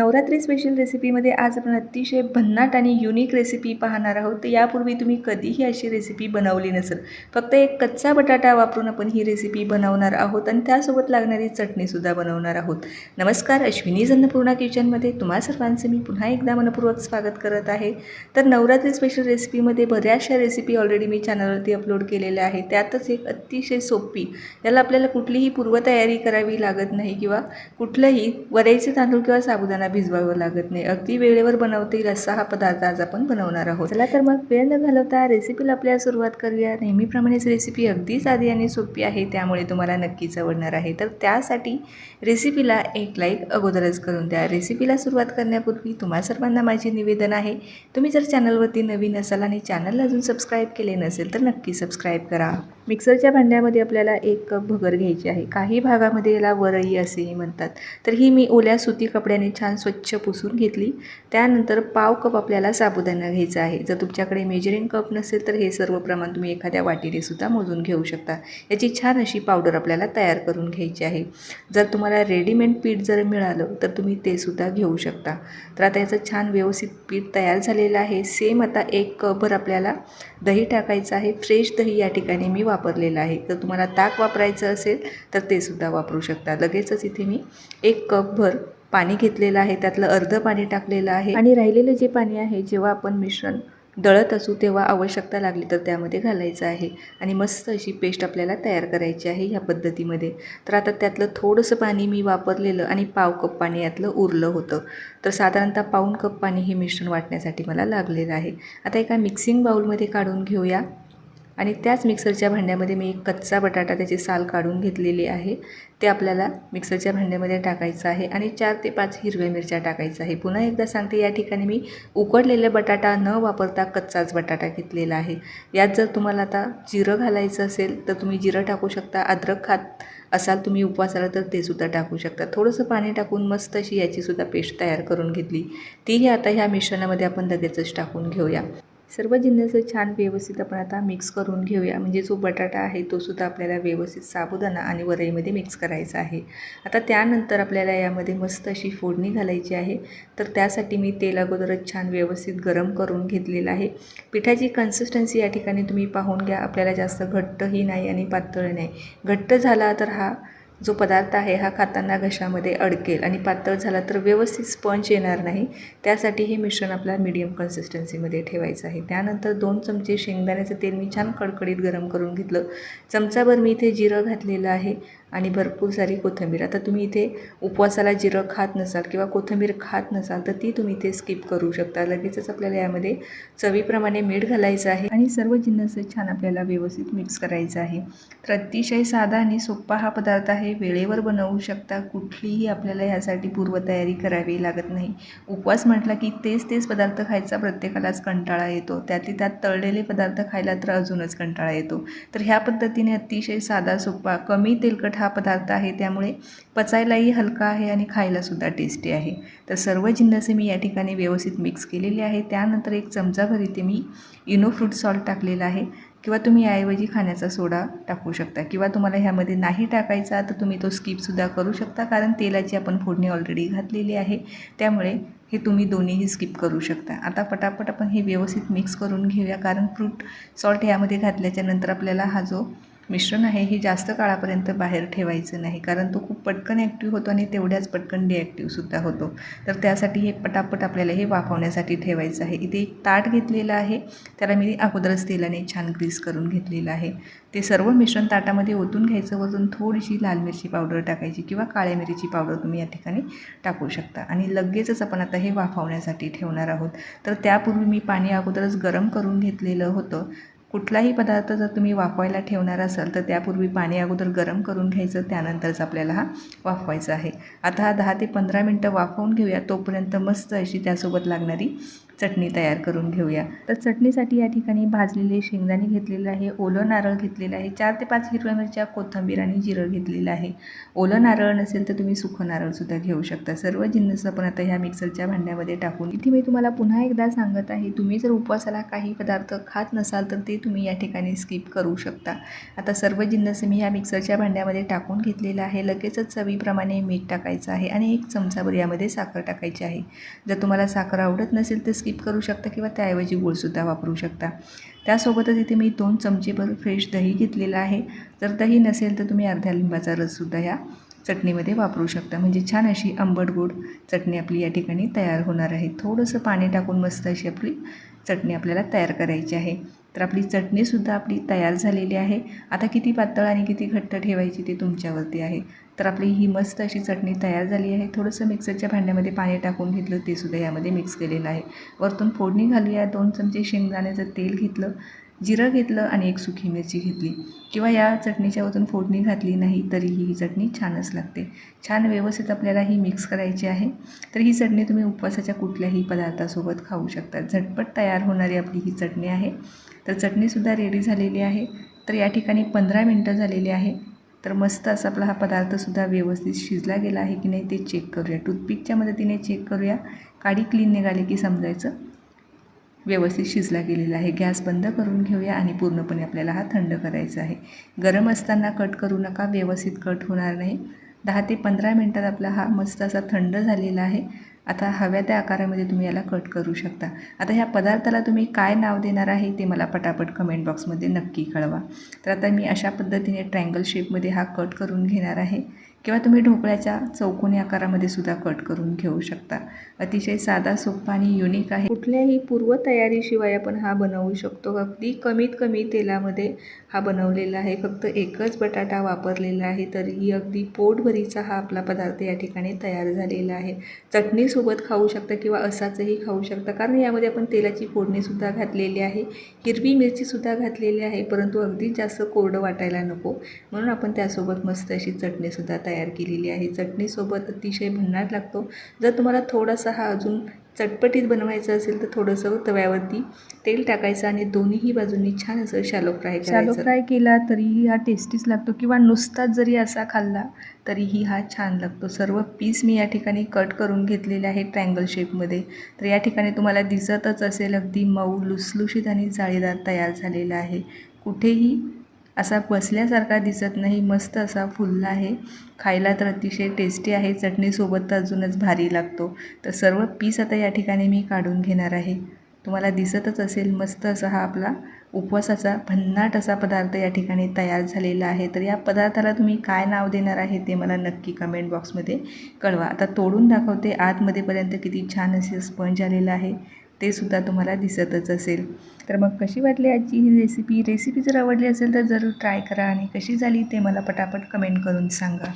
Navratri special रेसिपीमध्ये आज आपण अतिशय भन्नाट आणि युनिक रेसिपी पाहणार आहोत. तर यापूर्वी तुम्ही कधीही अशी रेसिपी बनवली नसेल. फक्त एक कच्चा बटाटा वापरून आपण ही रेसिपी बनवणार आहोत आणि त्यासोबत लागणारी चटणीसुद्धा बनवणार आहोत. नमस्कार अश्विनी अन्नपूर्णा किचनमध्ये तुम्हा सर्वांचे मी पुन्हा एकदा मनपूर्वक स्वागत करत आहे. तर नवरात्री स्पेशल रेसिपीमध्ये बऱ्याचशा रेसिपी ऑलरेडी मी चॅनलवरती अपलोड केलेल्या आहेत. त्यातच एक अतिशय सोपी याला आपल्याला कुठलीही पूर्वतयारी करावी लागत नाही किंवा कुठलंही वरईचे तांदूळ किंवा साबुदाणा भिजवावं लागत नाही. अगदी वेळेवर बनवता येईल असा हा पदार्थ आज आपण बनवणार आहोत. चला तर मग वेळ न घालवता रेसिपीला आपल्याला सुरुवात करूया. नेहमीप्रमाणेच रेसिपी अगदी साधी आणि सोपी आहे त्यामुळे तुम्हाला नक्कीच आवडणार आहे. तर त्यासाठी रेसिपीला एक लाईक अगोदरच करून द्या. रेसिपीला सुरुवात करण्यापूर्वी तुम्हा सर्वांना माझे निवेदन आहे. तुम्ही जर चॅनलवरती नवीन असाल आणि चॅनलला अजून सबस्क्राईब केले नसेल तर नक्की सबस्क्राईब करा. मिक्सरच्या भांड्यामध्ये आपल्याला एक कप भगर घ्यायची आहे. काही भागामध्ये याला वरई असेही म्हणतात. तर ही मी ओल्या सुती कपड्याने छान स्वच्छ पुसून घेतली. त्यानंतर पाव कप आपल्याला साबुदाणा घ्यायचा आहे. जर तुमच्याकडे मेजरिंग कप नसेल तर हे सर्व प्रमाण तुम्ही एखाद्या वाटीने सुद्धा मोजून घेऊ शकता. याची छान अशी पावडर आपल्याला तयार करून घ्यायची आहे. जर तुम्हाला रेडीमेड पीठ जर मिळालं तर तुम्ही ते सुद्धा घेऊ शकता. तर आता याचं छान व्यवस्थित पीठ तयार झालेलं आहे. सेम आता एक कपभर आपल्याला दही टाकायचं आहे. फ्रेश दही या ठिकाणी मी वापरलेलं आहे. तर तुम्हाला ताक वापरायचं असेल तर ते सुद्धा वापरू शकता. लगेचच इथे मी एक कपभर पाणी घेतलेलं आहे. त्यातलं अर्धं पाणी टाकलेलं आहे. आणि राहिलेलं जे पाणी आहे जेव्हा आपण मिश्रण दळत असू तेव्हा आवश्यकता लागली तर त्यामध्ये घालायचं आहे. आणि मस्त अशी पेस्ट आपल्याला तयार करायची आहे ह्या पद्धतीमध्ये. तर आता त्यातलं थोडंसं पाणी मी वापरलेलं आणि पाव कप पाणी यातलं उरलं होतं. तर साधारणतः पाऊण कप पाणी हे मिश्रण वाटण्यासाठी मला लागलेलं आहे. आता एका मिक्सिंग बाऊलमध्ये काढून घेऊया. आणि त्याच मिक्सरच्या भांड्यामध्ये मी एक कच्चा बटाटा त्याची साल काढून घेतलेली आहे. ते आपल्याला मिक्सरच्या भांड्यामध्ये टाकायचं आहे आणि चार ते पाच हिरव्या मिरच्या टाकायचं आहे. पुन्हा एकदा सांगते या ठिकाणी मी उकडलेले बटाटा न वापरता कच्चाच बटाटा घेतलेला आहे. यात जर तुम्हाला आता जिरं घालायचं असेल तर तुम्ही जिरं टाकू शकता. अद्रक खात असाल तुम्ही उपवासाला तर ते सुद्धा टाकू शकता. थोडंसं पाणी टाकून मस्त अशी याचीसुद्धा पेस्ट तयार करून घेतली. तीही आता ह्या मिश्रणामध्ये आपण लगेचच टाकून घेऊया. सर्व जिन्नस छान व्यवस्थित आपण आता मिक्स करून घेऊया. म्हणजे जो बटाटा आहे तो सुद्धा आपल्याला व्यवस्थित साबुदाणा आणि वरईमध्ये मिक्स करायचा आहे. आता त्यानंतर आपल्याला यामध्ये मस्त अशी फोडणी घालायची आहे. तर त्यासाठी मी तेल अगोदरच छान व्यवस्थित गरम करून घेतलेलं आहे. पिठाची कन्सिस्टन्सी या ठिकाणी तुम्ही पाहून घ्या. आपल्याला जास्त घट्टही नाही आणि पातळ नाही. घट्ट झाला तर हा जो पदार्थ आहे हा खाताना घशामध्ये अडकेल आणि पातळ झाला तर व्यवस्थित स्पंज येणार नाही. त्यासाठी हे मिश्रण आपल्याला मीडियम कन्सिस्टन्सीमध्ये ठेवायचं आहे. त्यानंतर दोन चमचे शेंगदाण्याचं तेल मी छान कडकडीत गरम करून घेतलं. चमचाभर मी इथे जिरं घातलेलं आहे. आणि भरपूर सारी कोथिंबीर. आता तुम्ही इथे उपवासाला जिरं खात नसाल किंवा कोथिंबीर खात नसाल तर ती तुम्ही इथे स्किप करू शकता. लगेचच आपल्याला यामध्ये चवीप्रमाणे मीठ घालायचं आहे आणि सर्व जिन्नस छान आपल्याला व्यवस्थित मिक्स करायचं आहे. तर अतिशय साधा आणि सोप्पा हा पदार्थ आहे. वेळेवर बनवू शकता. कुठलीही आपल्याला ह्यासाठी पूर्वतयारी करावी लागत नाही. उपवास म्हटला की तेच तेच पदार्थ खायचा प्रत्येकालाच कंटाळा येतो. त्यातली त्यात तळलेले पदार्थ खायला तर अजूनच कंटाळा येतो. तर ह्या पद्धतीने अतिशय साधा सोपा कमी तेलकट हा पदार्थ आहे त्यामुळे पचायलाही हलका आहे आणि खायलासुद्धा टेस्टी आहे. तर सर्व जिन्नसे मी या ठिकाणी व्यवस्थित मिक्स केलेले आहे त्यानंतर एक चमचाभर इथे मी इनो फ्रूट सॉल्ट टाकलेला आहे. किंवा तुम्ही याऐवजी खाण्याचा सोडा टाकू शकता. किंवा तुम्हाला ह्यामध्ये नाही टाकायचा तर तुम्ही तो स्किपसुद्धा करू शकता. कारण तेलाची आपण फोडणी ऑलरेडी घातलेली आहे. त्यामुळे हे तुम्ही दोन्हीही स्किप करू शकता. आता पटापट आपण हे व्यवस्थित मिक्स करून घेऊया. कारण फ्रूट सॉल्ट ह्यामध्ये घातल्याच्या नंतर आपल्याला हा जो मिश्रण आहे हे जास्त काळापर्यंत बाहेर ठेवायचं नाही. कारण तो खूप पटकन ॲक्टिव्ह होतो आणि तेवढ्याच पटकन डिॲक्टिव्हसुद्धा होतो. तर त्यासाठी हे पटापट आपल्याला हे वाफवण्यासाठी ठेवायचं आहे. इथे एक ताट घेतलेलं आहे. त्याला मी अगोदरच तेलाने छान ग्रीस करून घेतलेलं आहे. ते सर्व मिश्रण ताटामध्ये ओतून घ्यायचं. वरून थोडीशी लाल मिरची पावडर टाकायची किंवा काळ्या मिरची पावडर तुम्ही या ठिकाणी टाकू शकता. आणि लगेचच आपण आता हे वाफवण्यासाठी ठेवणार आहोत. तर त्यापूर्वी मी पाणी अगोदरच गरम करून घेतलेलं होतं. कुठलाही पदार्थ जर तुम्ही वाफवायला ठेवणार असाल तर त्यापूर्वी पाणी अगोदर गरम करून घ्यायचं त्यानंतरच आपल्याला हा वाफवायचा आहे. आता हा दहा ते पंधरा मिनटं वाफवून घेऊया तोपर्यंत मस्त अशी त्यासोबत लागणारी चटणी तयार करून घेऊया. तर चटणीसाठी या ठिकाणी भाजलेले शेंगदाणे घेतलेलं आहे ओलं नारळ घेतलेलं आहे चार ते पाच हिरव्या मिरच्या कोथिंबीर आणि जिरं घेतलेलं आहे. ओलं नारळ नसेल तर तुम्ही सुखं नारळसुद्धा घेऊ शकता. सर्व जिन्नस आपण आता ह्या मिक्सरच्या भांड्यामध्ये टाकून इथे मी तुम्हाला पुन्हा एकदा सांगत आहे तुम्ही जर उपवासाला काही पदार्थ खात नसाल तर ते तुम्ही या ठिकाणी स्किप करू शकता. आता सर्व जिन्नस मी या मिक्सरच्या भांड्यामध्ये टाकून घेतलेलं आहे. लगेचच चवीप्रमाणे मीठ टाकायचं आहे आणि एक चमचाभर यामध्ये साखर टाकायची आहे. जर तुम्हाला साखर आवडत नसेल तर स्किप करू शकता किंवा त्याऐवजी गुळसुद्धा वापरू शकता. त्यासोबतच इथे मी दोन चमचेभर फ्रेश दही घेतलेलं आहे. जर दही नसेल तर तुम्ही अर्ध्या लिंबाचा रससुद्धा ह्या चटणीमध्ये वापरू शकता. म्हणजे छान अशी आंबट गोड चटणी आपली या ठिकाणी तयार होणार आहे. थोडंसं पाणी टाकून मस्त अशी आपली चटणी आपल्याला तयार करायची आहे. तर आपली चटणीसुद्धा आपली तयार झालेली आहे. आता किती पातळ आणि किती घट्ट ठेवायची ते तुमच्यावरती आहे. तर आपली ही मस्त अशी चटणी तयार झाली आहे. थोडंसं मिक्सरच्या भांड्यामध्ये पाणी टाकून घेतलं ते सुद्धा यामध्ये मिक्स केलेलं आहे. वरतून फोडणी घालूया. दोन चमचे शेंगदाण्याचं तेल घेतलं. जिरं घेतलं आणि एक सुकी मिरची घेतली. किंवा या चटणीच्या वतून फोडणी घातली नाही तरीही ही चटणी छानच लागते. छान व्यवस्थित आपल्याला ही मिक्स करायची आहे. तर ही चटणी तुम्ही उपवासाच्या कुठल्याही पदार्थासोबत खाऊ शकता. झटपट तयार होणारी आपली ही चटणी आहे. तर चटणीसुद्धा रेडी झालेली आहे. तर या ठिकाणी पंधरा मिनटं झालेली आहे. तर मस्त असा आपला हा पदार्थसुद्धा व्यवस्थित शिजला गेला आहे की नाही ते चेक करूया. टूथपिकच्या मदतीने चेक करूया. काडी क्लीन निघाली की समजायचं. व्यवस्थित शिजला गेलेला आहे. गॅस बंद करून घेऊया आणि पूर्णपणे आपल्याला हा थंड करायचा आहे. गरम असताना कट करू नका. व्यवस्थित कट होणार नाही. दहा ते पंधरा मिनटात आपला हा मस्त असा थंड झालेला आहे. आता हव्या त्या आकारामध्ये तुम्ही याला कट करू शकता. आता ह्या पदार्थाला तुम्ही काय नाव देणार आहे ते मला पटापट कमेंट बॉक्समध्ये नक्की कळवा. तर आता मी अशा पद्धतीने ट्रँगल शेपमध्ये हा कट करून घेणार आहे. किंवा तुम्ही ढोकळ्याच्या चौकोनी आकारामध्ये सुद्धा कट करून घेऊ शकता. अतिशय साधा सोपा आणि युनिक आहे. कुठल्याही पूर्वतयारीशिवाय आपण हा बनवू शकतो. अगदी कमीत कमी तेलामध्ये हा बनवलेला आहे. फक्त एकच बटाटा वापरलेला आहे तरीही अगदी पोटभरीचा हा आपला पदार्थ या ठिकाणी तयार झालेला आहे. चटणीसोबत खाऊ शकता किंवा असाचंही खाऊ शकता कारण यामध्ये आपण तेलाची फोडणीसुद्धा घातलेली आहे. हिरवी मिरचीसुद्धा घातलेली आहे परंतु अगदी जास्त कोरडं वाटायला नको. म्हणून आपण त्यासोबत मस्त अशी चटणीसुद्धा तयार तयार केलेली आहे. चटणीसोबत अतिशय भन्नाट लागतो. जर तुम्हाला थोडासा हा अजून चटपटीत बनवायचं असेल तर थोडंसं तव्यावरती तेल टाकायचं आणि दोन्हीही बाजूंनी छान असं शॅलो फ्राय शॅलो फ्राय केला तरीही हा टेस्टीच लागतो किंवा नुसताच जरी असा खाल्ला तरीही हा छान लागतो. सर्व पीस मी या ठिकाणी कट करून घेतलेले आहे ट्रँगल शेपमध्ये तर या ठिकाणी तुम्हाला दिसतच असेल अगदी मऊ लुसलुशीत आणि जाळीदार तयार झालेला आहे. कुठेही असा बसल्यासारखा दिसत नाही मस्त असा फुलला आहे. खायला तर अतिशय टेस्टी आहे चटणीसोबत तर अजूनच भारी लागतो. तर सर्व पीस आता या ठिकाणी मी काढून घेणार आहे. तुम्हाला दिसतच असेल मस्त असा हा आपला उपवासाचा भन्नाट असा पदार्थ या ठिकाणी तयार झालेला आहे. तर या पदार्थाला तुम्ही काय नाव देणार आहे ते मला नक्की कमेंट बॉक्समध्ये कळवा. आता तोडून दाखवते आतमध्येपर्यंत किती छान असे स्पंज आलेलं आहे. ते सुद्धा तुम्हाला दिसतच असेल. तर मग कशी वाटली आजची ही रेसिपी रेसिपी जर आवडली असेल तर जरूर ट्राय करा आणि कशी झाली ते मला पटापट कमेंट करून सांगा.